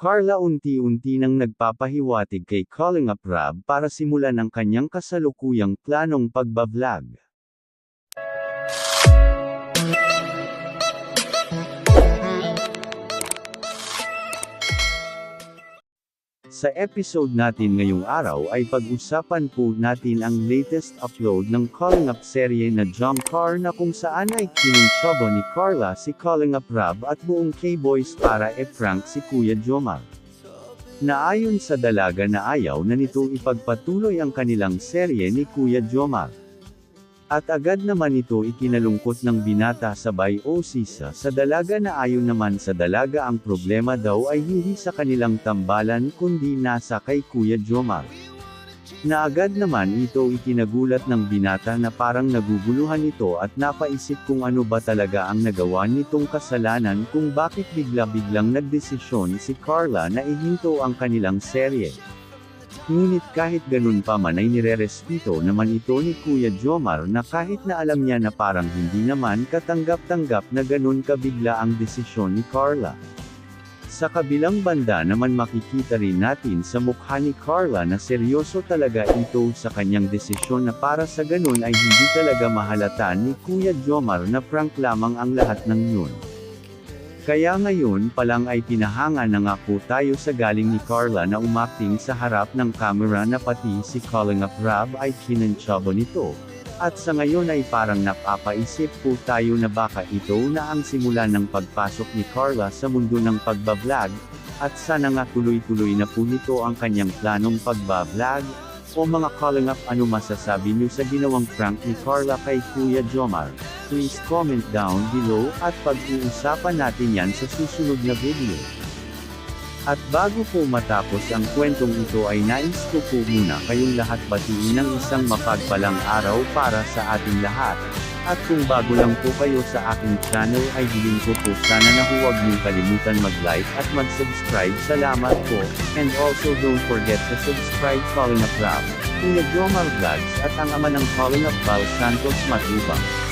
Carla unti-unti nang nagpapahiwatig kay Calling Up Rab para simulan ang kanyang kasalukuyang planong pagbablog. Sa episode natin ngayong araw ay pag-usapan po natin ang latest upload ng Calling Up serye na Jump Car na kung saan ay kinuntsaba ni Carla si Calling Up Rab at buong K-Boys para e-prank si Kuya Jomar. Naayon sa dalaga na ayaw na nito ipagpatuloy ang kanilang serye ni Kuya Jomar. At agad naman ito ikinalungkot ng binata sabay o sisa sa dalaga na ayon naman sa dalaga ang problema daw ay hindi sa kanilang tambalan kundi nasa kay Kuya Jomar. Na agad naman ito ikinagulat ng binata na parang naguguluhan ito at napaisip kung ano ba talaga ang nagawa nitong kasalanan kung bakit bigla-biglang nagdesisyon si Carla na ihinto ang kanilang serye. Ngunit kahit ganun pa man ay nirerespeto naman ito ni Kuya Jomar na kahit na alam niya na parang hindi naman katanggap-tanggap na ganun kabigla ang desisyon ni Carla. Sa kabilang banda naman makikita rin natin sa mukha ni Carla na seryoso talaga ito sa kanyang desisyon na para sa ganun ay hindi talaga mahalata ni Kuya Jomar na prank lamang ang lahat ng yun. Kaya ngayon pa lang ay pinahanga na nga po tayo sa galing ni Carla na umakting sa harap ng camera na pati si Calling Up Rab ay kinantsaba nito. At sa ngayon ay parang napapaisip po tayo na baka ito na ang simula ng pagpasok ni Carla sa mundo ng pagbablog, at sana nga tuloy-tuloy na po nito ang kanyang planong pagbablog, o mga calling up ano masasabi niyo sa ginawang prank ni Carla kay Kuya Jomar? Please comment down below, at pag-uusapan natin yan sa susunod na video. At bago po matapos ang kwentong ito ay nais ko po muna kayong lahat batiin ng isang mapagpalang araw para sa ating lahat. At kung bago lang po kayo sa aking channel ay hiling ko po sana na huwag niyong kalimutan mag-like at mag-subscribe. Salamat po, and also don't forget to subscribe Calling Up Rap, Kuya Jomar Vlogs at ang ama ng Calling Up Val Santos Matubang.